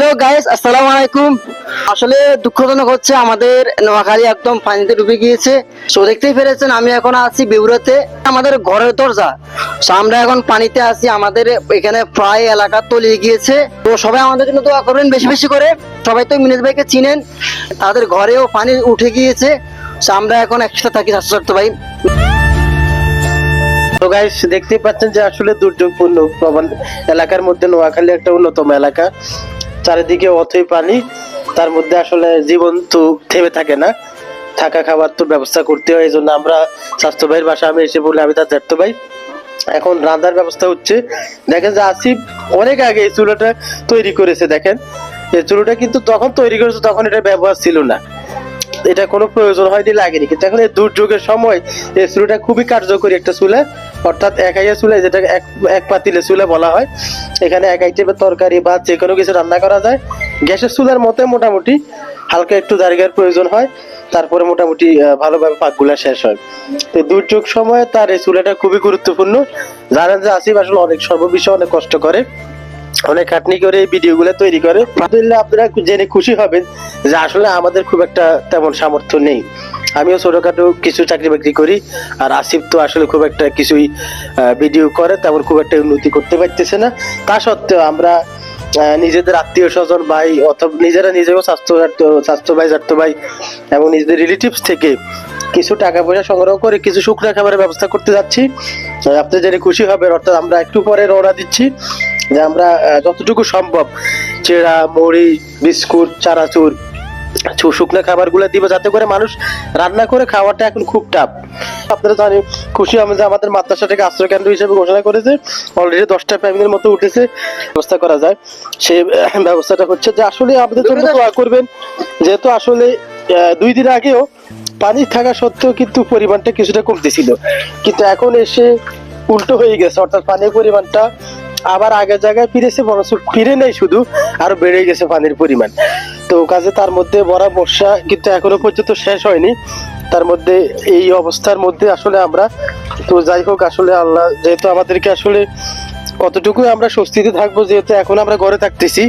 Guys আসসালামু আলাইকুম। আসলে দুঃখজনক হচ্ছে আমাদের নোয়াখালী একদম পানিতে ডুবে গিয়েছে। সো দেখতেই পেরেছেন আমি এখন আছি বিউরাতে আমাদের ঘরের দরজা। So, আমরা এখন পানিতে আছি আমাদের এখানে প্রায় এলাকা তলিয়ে গিয়েছে। তো সবাই আমাদের জন্য দোয়া করবেন বেশি বেশি করে। সবাই তো মিনেজ ভাইকে চিনেন তাদের ঘরেও পানি উঠে গিয়েছে। So, আমরা এখন একসাথে থাকি স্বাস্থ্য ভাই। তো গাইস দেখতেই পাচ্ছেন যে আসলে দুর্যোগপূর্ণ প্রবণ এলাকার মধ্যে নোয়াখালী একটা অন্যতম এলাকা। চারিদিকে অথই পানি, তার মধ্যে আসলে জীবন তো থেমে থাকে না। থাকা খাবার তো ব্যবস্থা করতে হয়, এই জন্য আমরা স্বাস্থ্য ভাইয়ের বাসা আমি এসে বলি, আমি তার জ্যাঠতো ভাই। এখন রান্নার ব্যবস্থা হচ্ছে। দেখেন যে আসিফ অনেক আগে এই চুলোটা তৈরি করেছে, দেখেন। এই চুলোটা কিন্তু তখন তৈরি করেছে, তখন এটা ব্যবহার ছিল না। এটা কোনো প্রয়োজন হয়নি, লাগেনি। কিন্তু এখন এই দুর্যোগের সময় এই চুলোটা খুবই কার্যকরী একটা চুলা। অর্থাৎ একাইয়া চুলা যেটা এক এক পাতিলে চুলা বলা হয়, এখানে এক আইটেমের তরকারি বা যে কোনো কিছু রান্না করা যায়। গ্যাসের চুলার মতো মোটামুটি হালকা একটু জায়গার প্রয়োজন হয়, তারপরে মোটামুটি ভালোভাবে পাকগুলা শেষ হয়। তো দুর্যোগ সময়ে তার এই চুলাটা খুবই গুরুত্বপূর্ণ। জানেন যে আসিফ আসলে অনেক সর্ববিষয়ে অনেক কষ্ট করে, অনেক খাটনি করে এই ভিডিওগুলো তৈরি করে। আপনারা জেনে খুশি হবেন যে আসলে আমাদের খুব একটা তেমন সামর্থ্য নেই। আমিও ছোটখাটো কিছু চাকরি বাকরি করি, আর আসিফ তো আসলে খুব একটা কিছুই ভিডিও করে, তেমন খুব একটা উন্নতি করতে পারতেছে না। তা সত্ত্বেও আমরা নিজেদের আত্মীয় স্বজন, ভাই, অথবা নিজেরা নিজেও স্বাস্থ্য স্বাস্থ্য ভাই স্বাস্থ্য ভাই এবং নিজেদের রিলেটিভস থেকে কিছু টাকা পয়সা সংগ্রহ করে কিছু শুকনো খাবারের ব্যবস্থা করতে যাচ্ছি। আপনি জেনে খুশি হবেন, অর্থাৎ আমরা একটু পরে রওনা দিচ্ছি যে আমরা যতটুকু সম্ভব, চেরা, মুড়ি, বিস্কুট, চানাচুর ছু- শুকনো খাবারগুলো দিব যাতে করে মানুষ রান্না করে খাওয়াটা এখন খুব টাফ আপনারা জানেন খুশি আমি যে আমাদের মাদ্রাসাটাকে আশ্রয় কেন্দ্র হিসেবে ঘোষণা করেছে অলরেডি দশটা ফ্যামিলির মতো উঠেছে ব্যবস্থা করা যায়। সেই ব্যবস্থাটা হচ্ছে যে আসলে আমাদের জন্য দোয়া করবেন যেহেতু আসলে আহ, দুই দিন আগেও পানি থাকা সত্ত্বেও কিন্তু পরিমাণটা কিছুটা কমতেছিল। কিন্তু এখন এসে উল্টো হয়ে গেছে অর্থাৎ পানির পরিমাণটা আবার আগের জায়গায় ফিরেছে বরঞ্চ ফিরে নেই শুধু, আরও বেড়ে গেছে পানির পরিমাণ। তো কাজে তার মধ্যে বরা বর্ষা কিন্তু এখনও পর্যন্ত শেষ হয়নি। তার মধ্যে এই অবস্থার মধ্যে আসলে আমরা, তো যাই হোক আসলে আল্লাহ যেহেতু আমাদেরকে আসলে কতটুকু আমরা স্বস্তিতে থাকব, যেহেতু এখন আমরা ঘরে থাকতেছি।